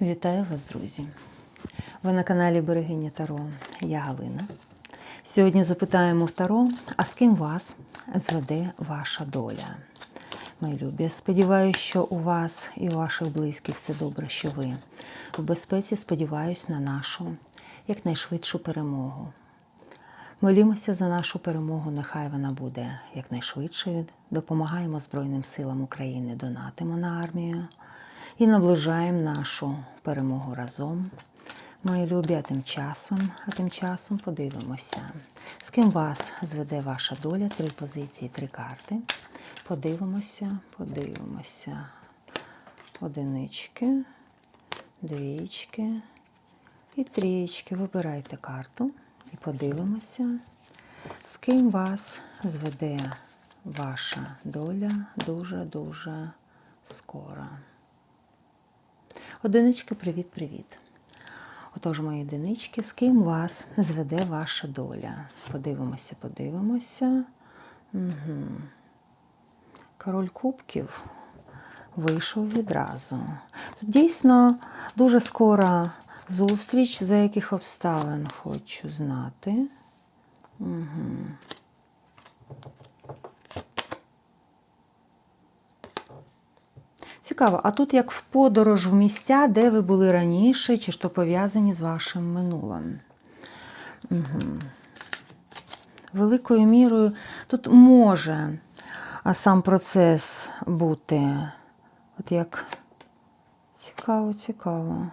Вітаю вас, друзі! Ви на каналі Берегиня Таро. Я Галина. Сьогодні запитаємо в Таро, а з ким вас зведе ваша доля? Мої любі, сподіваюся, що у вас і у ваших близьких все добре, що ви в безпеці сподіваюсь на нашу якнайшвидшу перемогу. Молімося за нашу перемогу, нехай вона буде якнайшвидшою. Допомагаємо Збройним силам України, донатимо на армію і наближаємо нашу перемогу разом. Мої любі, а тим часом, а тим часом подивимося, з ким вас зведе ваша доля, три позиції, три карти. Подивимося, подивимося. Одинички, двічки і трієчки. Вибирайте карту і подивимося, з ким вас зведе ваша доля дуже-дуже скоро. Одинички, привіт-привіт. Отож, мої одинички, з ким вас зведе ваша доля? Подивимося, подивимося. Угу. Король Кубків вийшов відразу. Тут дійсно дуже скора зустріч, за яких обставин хочу знати. Угу. Цікаво, а тут як в подорож в місця, де ви були раніше, чи що пов'язані з вашим минулим. Угу. Великою мірою тут може сам процес бути. От як цікаво, цікаво.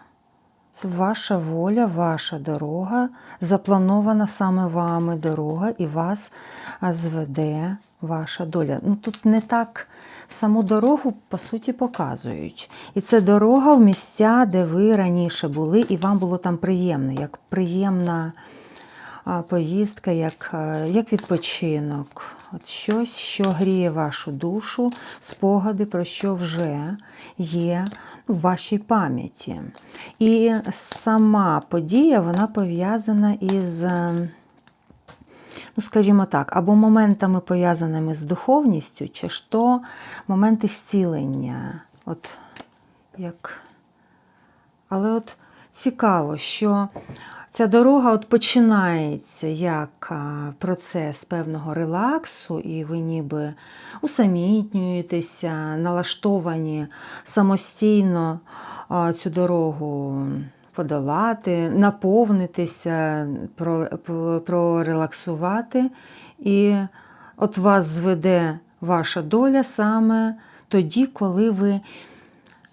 Це ваша воля, ваша дорога, запланована саме вами дорога, і вас зведе ваша доля. Ну Тут не так саму дорогу, по суті, показують. І це дорога в місця, де ви раніше були, і вам було там приємно, як приємна поїздка, як, як відпочинок. От Щось, що гріє вашу душу, спогади, про що вже є в вашій пам'яті. І сама подія вона пов'язана із, ну, скажімо так, або моментами пов'язаними з духовністю, чи то моменти зцілення. От як... Але от цікаво, що Ця дорога от починається як процес певного релаксу, і ви ніби усамітнюєтеся, налаштовані самостійно цю дорогу подолати, наповнитися, прорелаксувати. І от вас зведе ваша доля саме тоді, коли ви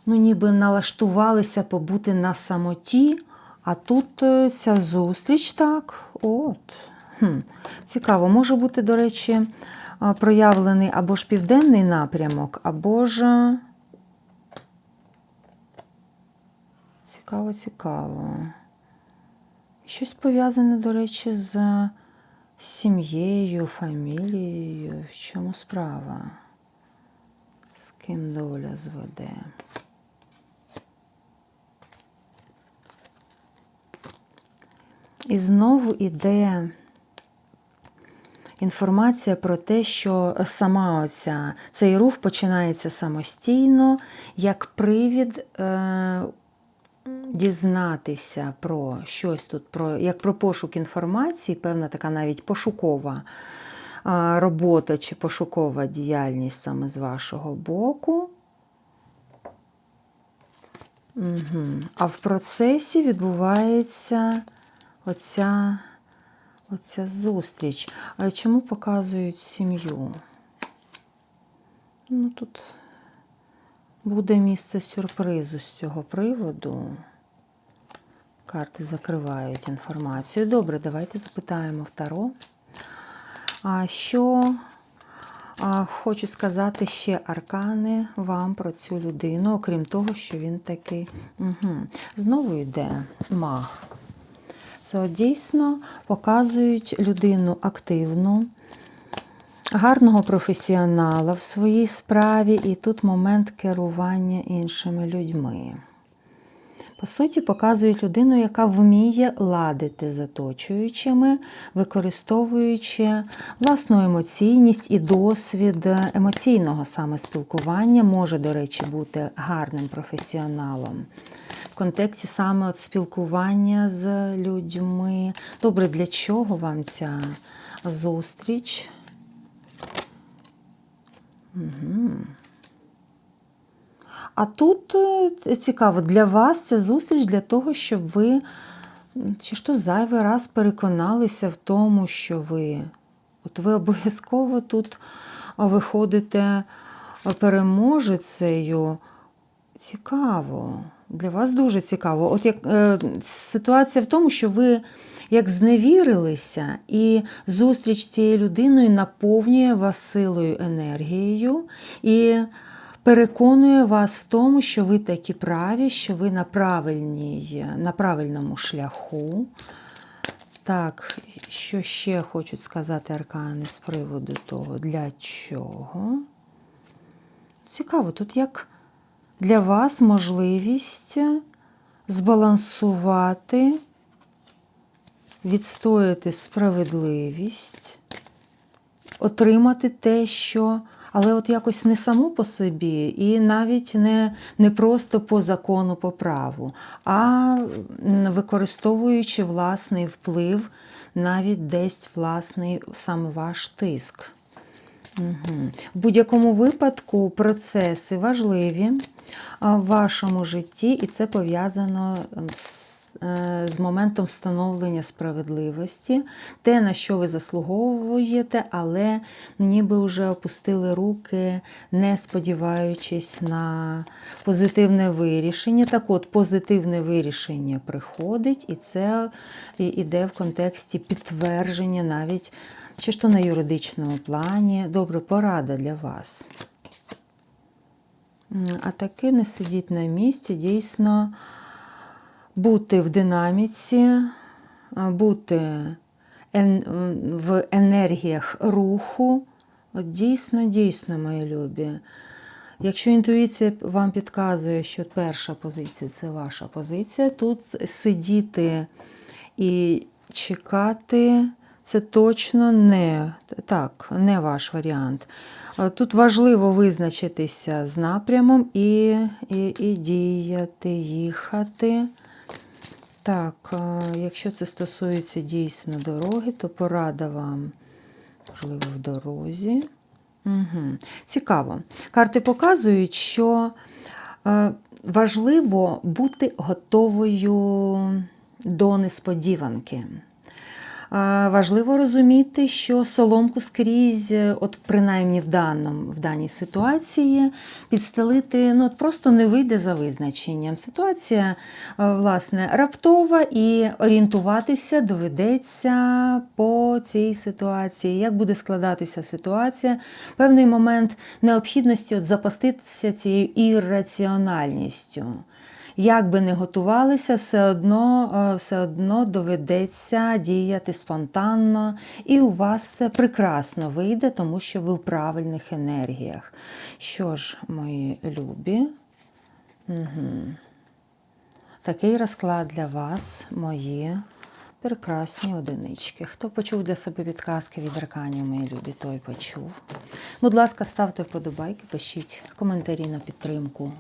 ну, ніби налаштувалися побути на самоті. А тут е, ця зустріч, так, от. Хм. Цікаво, може бути, до речі, проявлений або ж південний напрямок, або ж. Цікаво, цікаво. Щось пов'язане, до речі, з сім'єю, фамілією. В чому справа? З ким доля зведе? І знову іде інформація про те, що сама оця, цей рух починається самостійно, як привід е, дізнатися про щось тут, про, як про пошук інформації, певна така навіть пошукова е, робота чи пошукова діяльність саме з вашого боку. Угу. А в процесі відбувається оця, оця зустріч. Чому показують сім'ю? Ну, тут буде місце сюрпризу з цього приводу. Карти закривають інформацію. Добре, давайте запитаємо в Таро. А що а, хочу сказати ще аркани вам про цю людину, окрім того, що він такий. Угу. Знову йде маг. Це дійсно показують людину активну, гарного професіонала в своїй справі, і тут момент керування іншими людьми. По суті, показують людину, яка вміє ладити з оточуючими, використовуючи власну емоційність і досвід емоційного саме спілкування, може, до речі, бути гарним професіоналом В контексті саме от спілкування з людьми. Добре, для чого вам ця зустріч? Угу. А тут е, цікаво, для вас ця зустріч для того, щоб ви чи то зайвий раз переконалися в тому, що ви. От ви обов'язково тут виходите переможецею. Цікаво. Для вас дуже цікаво. От як е, ситуація в тому, що ви як зневірилися, і зустріч цією людиною наповнює вас силою, енергією і переконує вас в тому, що ви такі праві, що ви на, правильній, на правильному шляху. Так, що ще хочуть сказати аркани з приводу того, для чого? Цікаво, тут як для вас можливість збалансувати, відстояти справедливість, отримати те, що, але от якось не само по собі, і навіть не, не просто по закону, по праву, а використовуючи власний вплив, навіть десь власний саме ваш тиск. Угу. В будь-якому випадку процеси важливі в вашому житті, і це пов'язано з, з моментом встановлення справедливості, те, на що ви заслуговуєте, але ну, ніби вже опустили руки, не сподіваючись на позитивне вирішення. Так от, позитивне вирішення приходить, і це іде в контексті підтвердження навіть чи то на юридичному плані. Добре, порада для вас. А таки не сидіть на місці, дійсно бути в динаміці, бути в енергіях руху. От дійсно, дійсно, мої любі. Якщо інтуїція вам підказує, що перша позиція це ваша позиція, тут сидіти і чекати це точно не так, не ваш варіант. Е, Тут важливо визначитися з напрямом і, і, і діяти, їхати. Так, е, якщо це стосується дійсно дороги, то порада вам, можливо, в дорозі. Угу. Цікаво. Карти показують, що е, важливо бути готовою до несподіванки. Важливо розуміти, що соломку скрізь, е, от принаймні в, даному, в даній ситуації, підстелити ну, от просто не вийде за визначенням. Ситуація, е, власне, раптова і орієнтуватися доведеться по цій ситуації. Як буде складатися ситуація? Певний момент необхідності от запаститися цією ірраціональністю. Як би не готувалися, все одно, е, все одно доведеться діяти спонтанно, і у вас це прекрасно вийде, тому що ви в правильних енергіях. Що ж, мої любі, угу. такий розклад для вас, мої прекрасні одинички. Хто почув для себе відказки від арканів, мої любі, той почув. Будь ласка, ставте вподобайки, пишіть коментарі на підтримку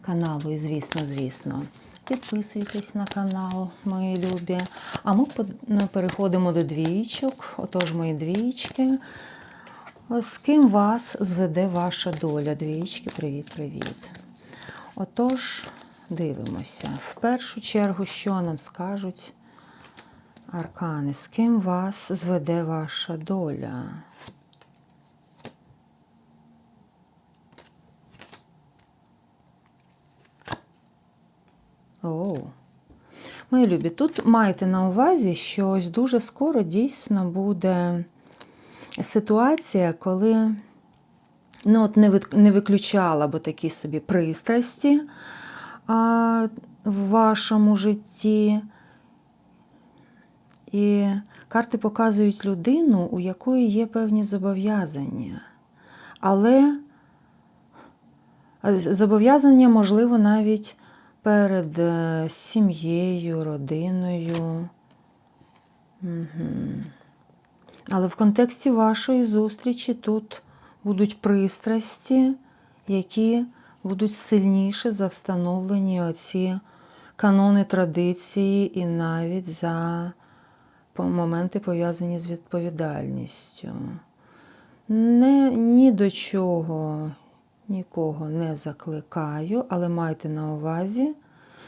каналу. І, звісно, звісно, підписуйтесь на канал, мої любі. А ми ну, переходимо до двічок. Отож, мої двічки. З ким вас зведе ваша доля? Двічки, привіт-привіт. Отож, дивимося. В першу чергу, що нам скажуть аркани? З ким вас зведе ваша доля? Оу. Мої любі, тут майте на увазі, що ось дуже скоро дійсно буде ситуація, коли ну, от не, виключала би такі собі пристрасті а, в вашому житті. І карти показують людину, у якої є певні зобов'язання. Але зобов'язання, можливо, навіть перед е, сім'єю, родиною. Угу. Але в контексті вашої зустрічі тут будуть пристрасті, які будуть сильніше за встановлені оці канони традиції і навіть за моменти пов'язані з відповідальністю. Не, ні до чого нікого не закликаю, але майте на увазі,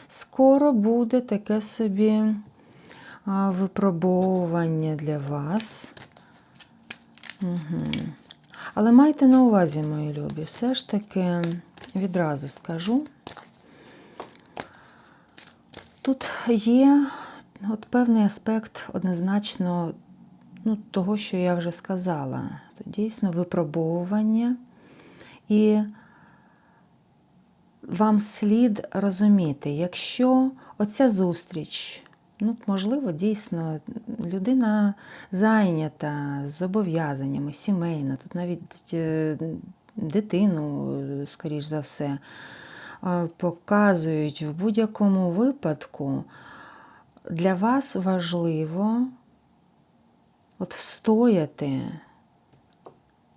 скоро буде таке собі випробовування для вас. Угу. Але майте на увазі, мої любі, все ж таки відразу скажу. Тут є от певний аспект однозначно ну, того, що я вже сказала. Тут дійсно випробовування. І вам слід розуміти, якщо оця зустріч, ну, можливо, дійсно людина зайнята з зобов'язаннями, сімейна, тут навіть е, дитину, скоріш за все, е, показують в будь-якому випадку, для вас важливо от встояти.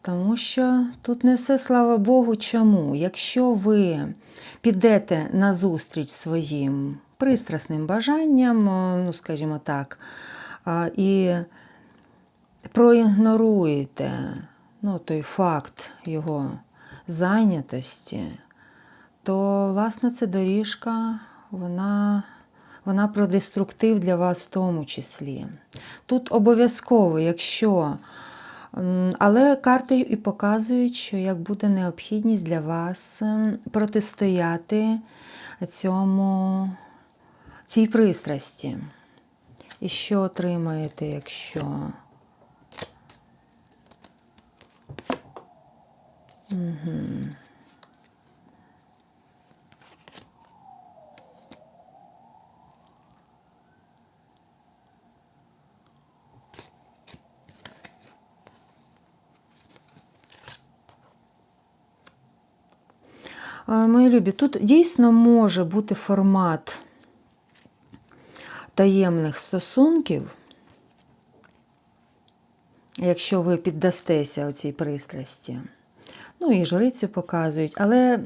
Тому що тут не все, слава Богу, чому? Якщо ви підете на зустріч своїм пристрасним бажанням, ну, скажімо так, і проігноруєте ну, той факт його зайнятості, то, власне, ця доріжка, вона, вона про деструктив для вас в тому числі. Тут обов'язково, якщо Але карти і показують, що як буде необхідність для вас протистояти цьому, цій пристрасті. І що отримаєте, якщо. Угу. Мої любі, тут дійсно може бути формат таємних стосунків, якщо ви піддастеся оцій пристрасті. Ну і жрицю показують, але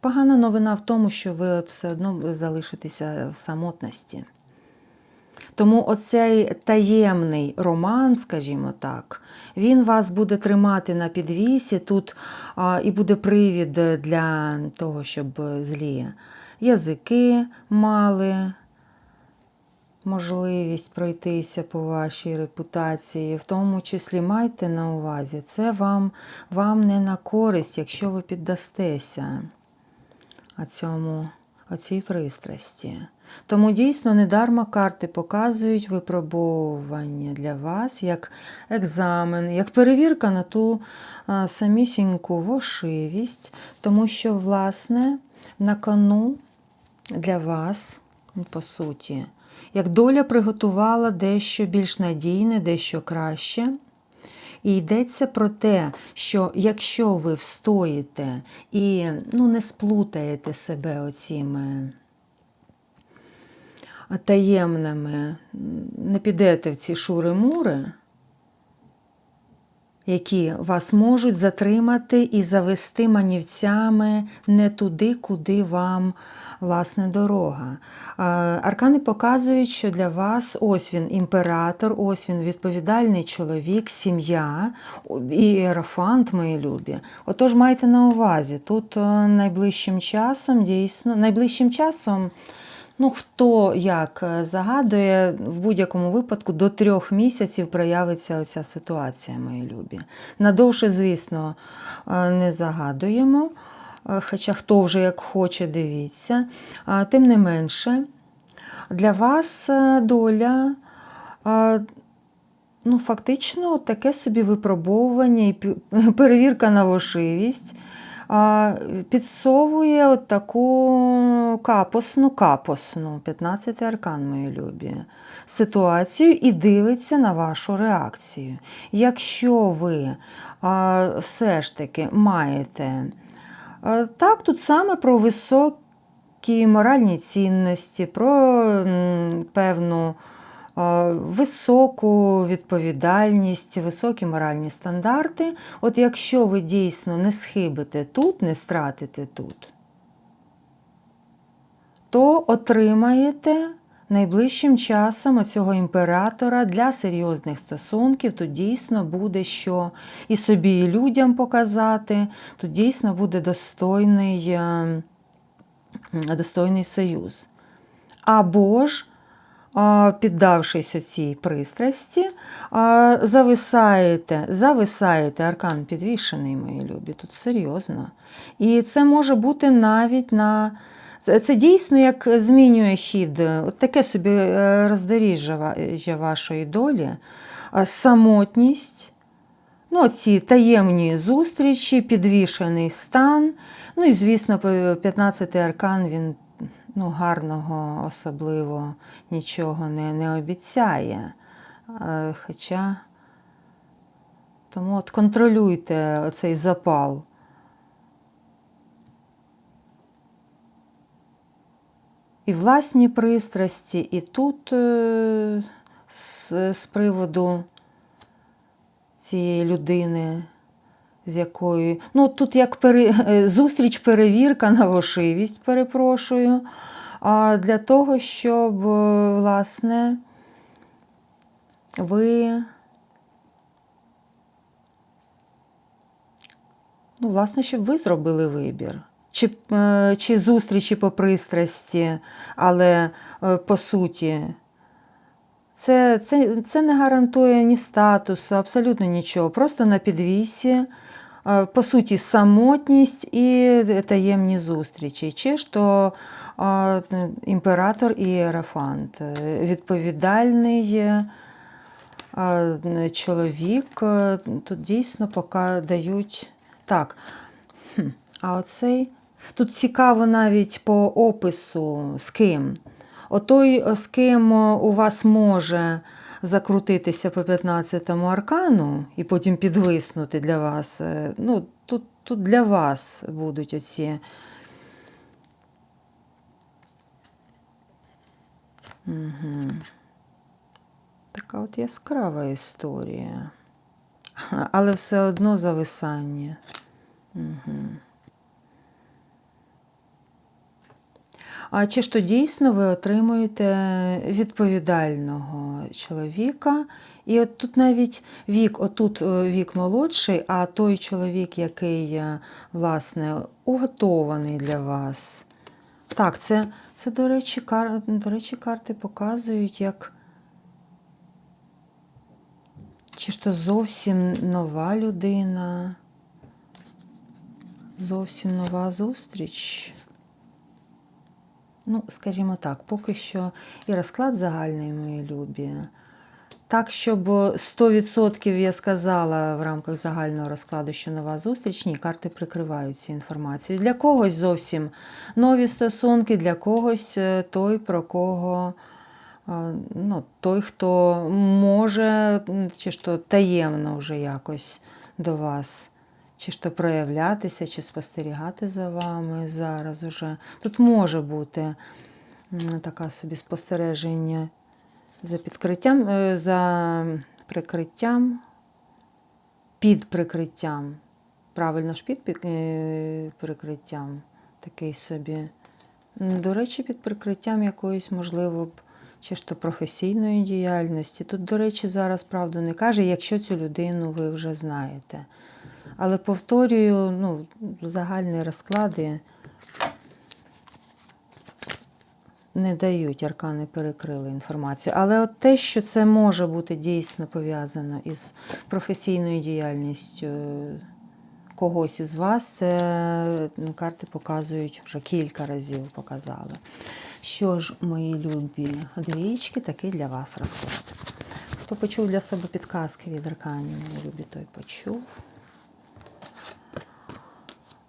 погана новина в тому, що ви от все одно залишитеся в самотності. Тому оцей таємний роман, скажімо так, він вас буде тримати на підвісі тут а, і буде привід для того, щоб злі язики мали можливість пройтися по вашій репутації. В тому числі майте на увазі, це вам, вам не на користь, якщо ви піддастеся цьому, оцій пристрасті. Тому дійсно недарма карти показують випробовування для вас як екзамен, як перевірка на ту самісіньку вошивість, тому що, власне, на кону для вас, ну, по суті, як доля приготувала дещо більш надійне, дещо краще. І йдеться про те, що якщо ви встоїте і ну, не сплутаєте себе оціми таємними, не підете в ці шури-мури, які вас можуть затримати і завести манівцями не туди, куди вам власне дорога. Аркани показують, що для вас ось він імператор, ось він відповідальний чоловік, сім'я і іерофант, мої любі. Отож, майте на увазі, тут е, найближчим часом дійсно, найближчим часом. Ну, хто як е, загадує, в будь-якому випадку до трьох місяців проявиться оця ситуація, мої любі. Надовше, звісно, е, не загадуємо, е, хоча хто вже як хоче, дивіться. Тим не менше, для вас доля. Ну, фактично, таке собі випробовування і перевірка на вошивість підсовує от таку капосну, капосну, 15 аркан, мої любі, ситуацію і дивиться на вашу реакцію. Якщо ви все ж таки маєте, так, тут саме про високі моральні цінності, про певну високу відповідальність, високі моральні стандарти. От якщо ви дійсно не схибите тут, не стратите тут, то отримаєте найближчим часом оцього імператора для серйозних стосунків. Тут дійсно буде що і собі, і людям показати. Тут дійсно буде достойний, е, достойний союз. Або ж, піддавшись цій пристрасті, зависаєте, зависаєте аркан підвішений, мої любі, тут серйозно. І це може бути навіть на. Це, дійсно як змінює хід, от таке собі е, роздоріжжя вашої долі, самотність, ну, ці таємні зустрічі, підвішений стан. Ну і, звісно, 15-й аркан він ну, гарного особливо нічого не, не обіцяє. Е, Хоча тому от контролюйте оцей запал. І власні пристрасті, і тут е, з, з приводу цієї людини, з якою. Ну, тут як пере, е, зустріч, перевірка на вошивість, перепрошую. А для того, щоб, е, власне, ви. Ну, власне, щоб ви зробили вибір. Чи, е, чи зустрічі по пристрасті, але по суті, це, це, це не гарантує ні статусу, абсолютно нічого. Просто на підвісі, е, по суті, самотність і таємні зустрічі. Чи ж то е, імператор і Єрафант, е, відповідальний чоловік, тут дійсно поки дають. Так. А оцей. Тут цікаво навіть по опису, з ким. Отой, е, з ким е, у вас може закрутитися по 15-му аркану і потім підвиснути для вас. е, Ну, тут, тут для вас будуть оці. Угу. Така от яскрава історія. Але все одно зависання. Угу. А чи ж то дійсно ви отримуєте відповідального чоловіка? І от тут навіть вік, отут е, вік молодший, а той чоловік, який, е, власне, уготований для вас. Так, це, це до, речі, кар... до речі, карти показують, як. Чи ж то зовсім нова людина? Зовсім нова зустріч. Ну, скажімо так, поки що і розклад загальний, мої любі. Так, щоб 100% я сказала в рамках загального розкладу, що нова зустріч, ні, карти прикривають цю інформацію. Для когось зовсім нові стосунки, для когось е, той, про кого е, ну, той, хто може, чи то таємно вже якось до вас, чи ж то проявлятися, чи спостерігати за вами зараз уже. Тут може бути така собі спостереження за підкриттям, е, за прикриттям, під прикриттям. Правильно ж під, е, прикриттям такий собі. До речі, під прикриттям якоїсь, можливо, чи ж то професійної діяльності. Тут, до речі, зараз правду не каже, якщо цю людину ви вже знаєте. Але повторюю, ну, загальні розклади не дають, аркани перекрили інформацію. Але от те, що це може бути дійсно пов'язано із професійною діяльністю е, когось із вас, це карти показують вже кілька разів показали. Що ж, мої любі двічки, такий для вас розклад. Хто почув для себе підказки від арканів, мої любі, той почув.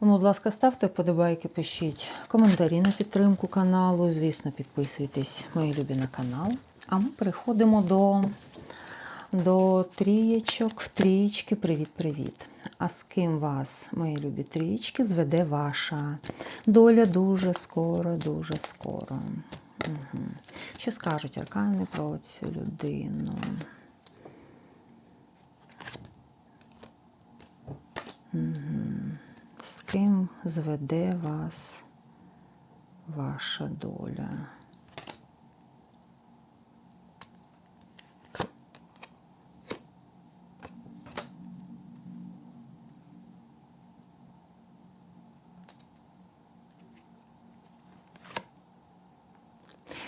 Ну, будь ласка, ставте вподобайки, пишіть коментарі на підтримку каналу. Звісно, підписуйтесь, мої любі, на канал. А ми переходимо до, до трієчок, трієчки. Привіт-привіт. А з ким вас, мої любі трієчки, зведе ваша доля дуже скоро, дуже скоро. Угу. Що скажуть аркани про цю людину? Угу ким зведе вас ваша доля.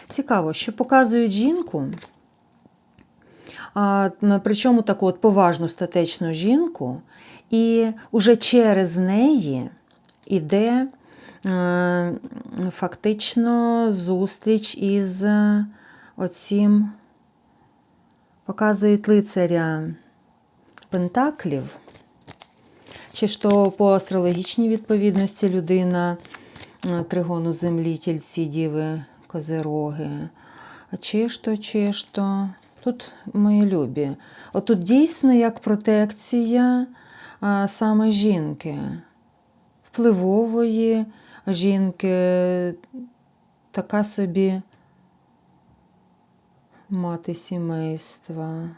Цікаво, що показують жінку, причому таку от поважну статечну жінку, і уже через неї іде е, фактично зустріч із е, оцім, показують лицаря Пентаклів. Чи то по астрологічній відповідності людина е, тригону землі, тільці, діви, козироги. А чи то, чи то. Тут мої любі. Отут дійсно як протекція а, саме жінки, впливової жінки, така собі мати сімейства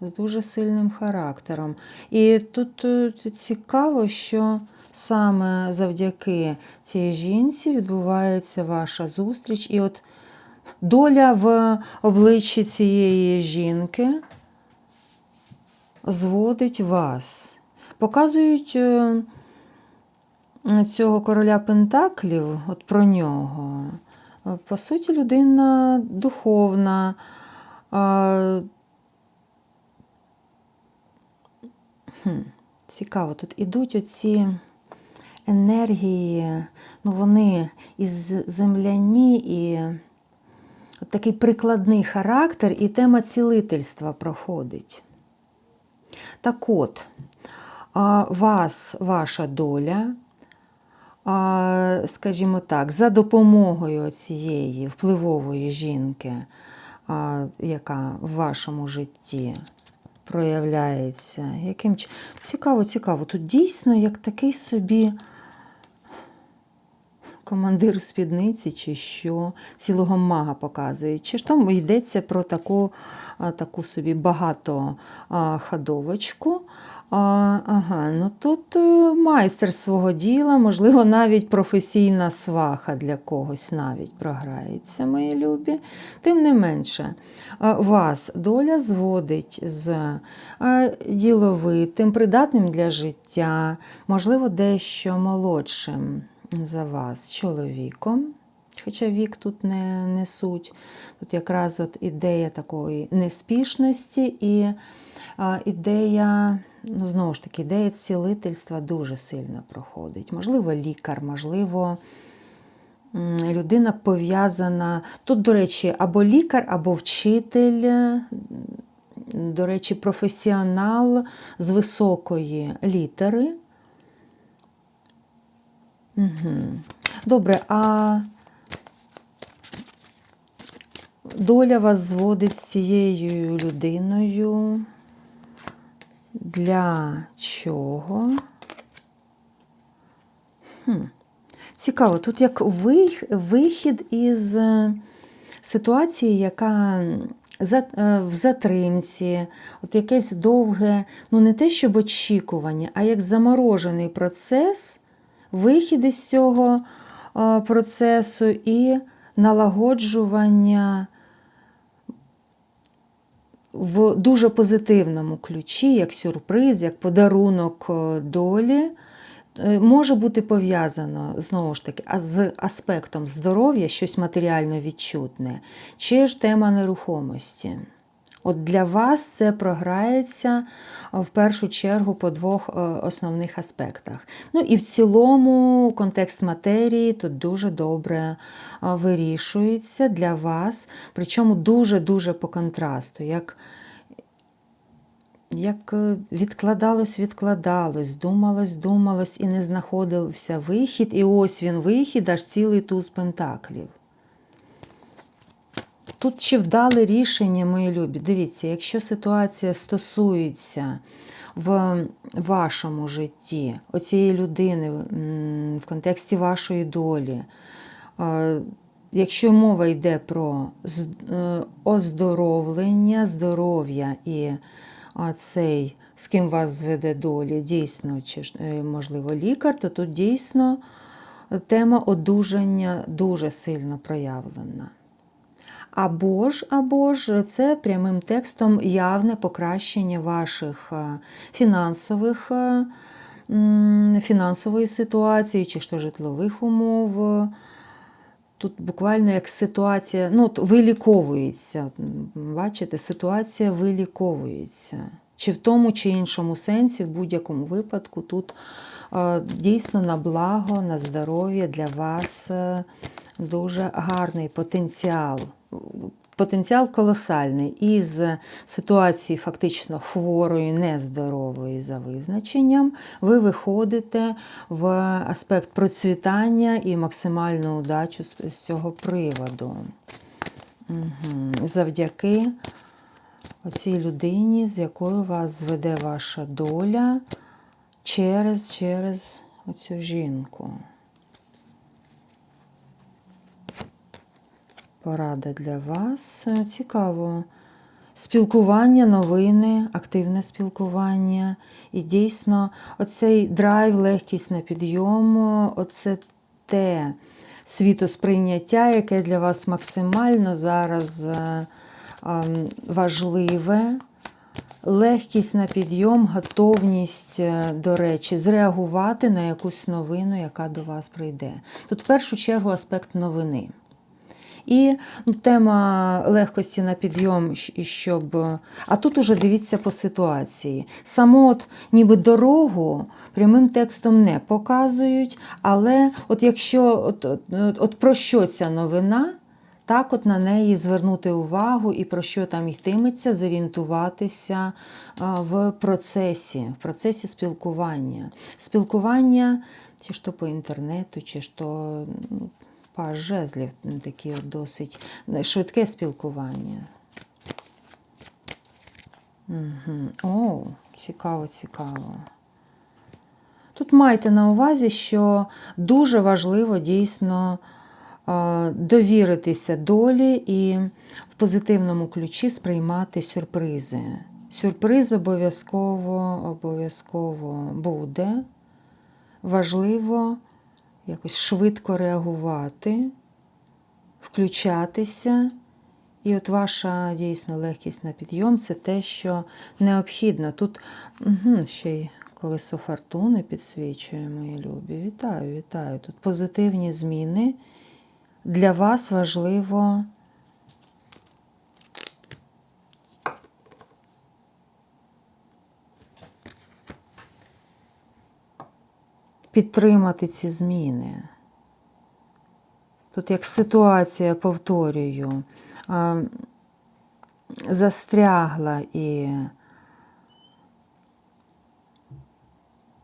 з дуже сильним характером. І тут е, цікаво, що саме завдяки цій жінці відбувається ваша зустріч. І от доля в обличчі цієї жінки зводить вас. Показують е, цього короля Пентаклів, от про нього. По суті, людина духовна. Хм, цікаво, тут ідуть оці енергії, ну вони із земляні і от такий прикладний характер, і тема цілительства проходить. Так от, вас, ваша доля, скажімо так, за допомогою цієї впливової жінки, яка в вашому житті проявляється. Яким... Цікаво, цікаво. Тут дійсно як такий собі командир спідниці, чи що, цілого мага показує. Чи ж там йдеться про таку, таку собі багато ходовочку. Ага, ну тут е, майстер свого діла, можливо, навіть професійна сваха для когось навіть програється, мої любі. Тим не менше, вас доля зводить з діловитим, придатним для життя, можливо, дещо молодшим за вас чоловіком. Хоча вік тут не, не суть. Тут якраз от ідея такої неспішності і а, ідея, ну знову ж таки, ідея цілительства дуже сильно проходить. Можливо, лікар, можливо, людина пов'язана. Тут, до речі, або лікар, або вчитель, до речі, професіонал з високої літери. Угу. Добре, а доля вас зводить з цією людиною. Для чого? Хм. Цікаво, тут як вихід із е, ситуації, яка е, в затримці, от якесь довге, ну не те, щоб очікування, а як заморожений процес, вихід із цього е, процесу і налагоджування в дуже позитивному ключі, як сюрприз, як подарунок е, долі, е, може бути пов'язано знову ж таки з аспектом здоров'я, щось матеріально відчутне, чи ж тема нерухомості. От для вас це програється в першу чергу по двох е, основних аспектах. Ну і в цілому контекст матерії тут дуже добре вирішується для вас, причому дуже-дуже по контрасту. Як як е, відкладалось, відкладалось, думалось, думалось і не знаходився вихід, і ось він вихід, аж цілий туз пентаклів. Тут чи вдале рішення, мої любі. Дивіться, якщо ситуація стосується в вашому житті оцієї людини в контексті вашої долі, е, якщо мова йде про е, оздоровлення, здоров'я і цей, з ким вас зведе долі, дійсно, чи е, можливо, лікар, то тут дійсно тема одужання дуже сильно проявлена. Або ж, або ж це прямим текстом явне покращення ваших е, фінансових, е, фінансової ситуації чи то житлових умов. Тут буквально як ситуація, ну, от виліковується. Бачите, ситуація виліковується. Чи в тому, чи іншому сенсі, в будь-якому випадку, тут е, дійсно на благо, на здоров'я для вас дуже гарний потенціал. Потенціал колосальний. Із ситуації фактично хворої, нездорової за визначенням, ви виходите в аспект процвітання і максимальну удачу з цього приводу. Угу. Завдяки оцій людині, з якою вас зведе ваша доля через, через оцю жінку. Порада для вас. Е, Цікаво. Спілкування, новини, активне спілкування. І дійсно, оцей драйв, легкість на підйом, оце те світосприйняття, яке для вас максимально зараз е, важливе. Легкість на підйом, готовність, е, до речі, зреагувати на якусь новину, яка до вас прийде. Тут в першу чергу аспект новини. І ну, тема легкості на підйом, щоб. А тут уже дивіться по ситуації. Саму от ніби дорогу прямим текстом не показують, але от якщо от, от, от про що ця новина, так от на неї звернути увагу і про що там йтиметься, зорієнтуватися в процесі, в процесі спілкування. Спілкування, чи то по інтернету, чи ж то ну, Паж жезлів такі досить швидке спілкування. Угу. О, цікаво, цікаво. Тут майте на увазі, що дуже важливо дійсно довіритися долі і в позитивному ключі сприймати сюрпризи. Сюрприз обов'язково обов'язково буде. Важливо якось швидко реагувати, включатися. І от ваша дійсно легкість на підйом це те, що необхідно. Тут угу, ще й колесо фортуни підсвічує, мої любі. Вітаю, вітаю. Тут позитивні зміни. Для вас важливо. Підтримати ці зміни. Тут як ситуація, повторюю, застрягла і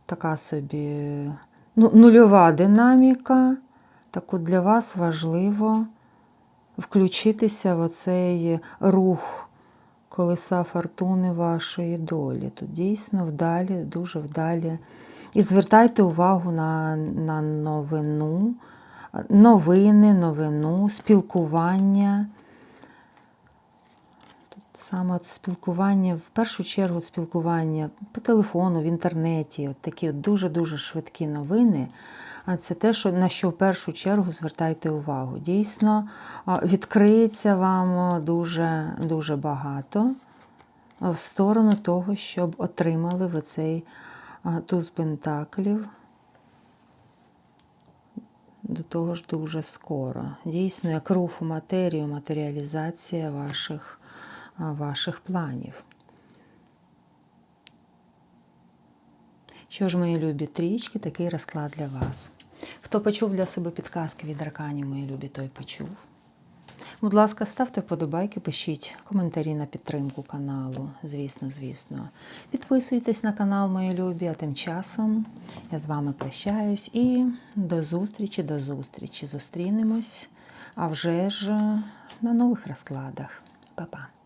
така собі ну, нульова динаміка, так от для вас важливо включитися в оцей рух колеса фортуни вашої долі. Тут дійсно вдалі, дуже вдалі. І звертайте увагу на, на новину, новини, новину, спілкування. Тут саме спілкування, в першу чергу, спілкування по телефону, в інтернеті, от такі дуже-дуже швидкі новини. А це те, що, на що в першу чергу звертайте увагу. Дійсно, відкриється вам дуже, дуже багато в сторону того, щоб отримали ви цей туз пентаклів. До того ж дуже скоро. Дійсно, як рух у матерію, матеріалізація ваших, ваших планів. Що ж, мої любі трічки, такий розклад для вас. Хто почув для себе підказки від арканів, мої любі, той почув. Будь ласка, ставте вподобайки, пишіть коментарі на підтримку каналу. Звісно, звісно. Підписуйтесь на канал, мої любі, а тим часом я з вами прощаюсь і до зустрічі, до зустрічі. Зустрінемось, а вже ж на нових розкладах. Па-па.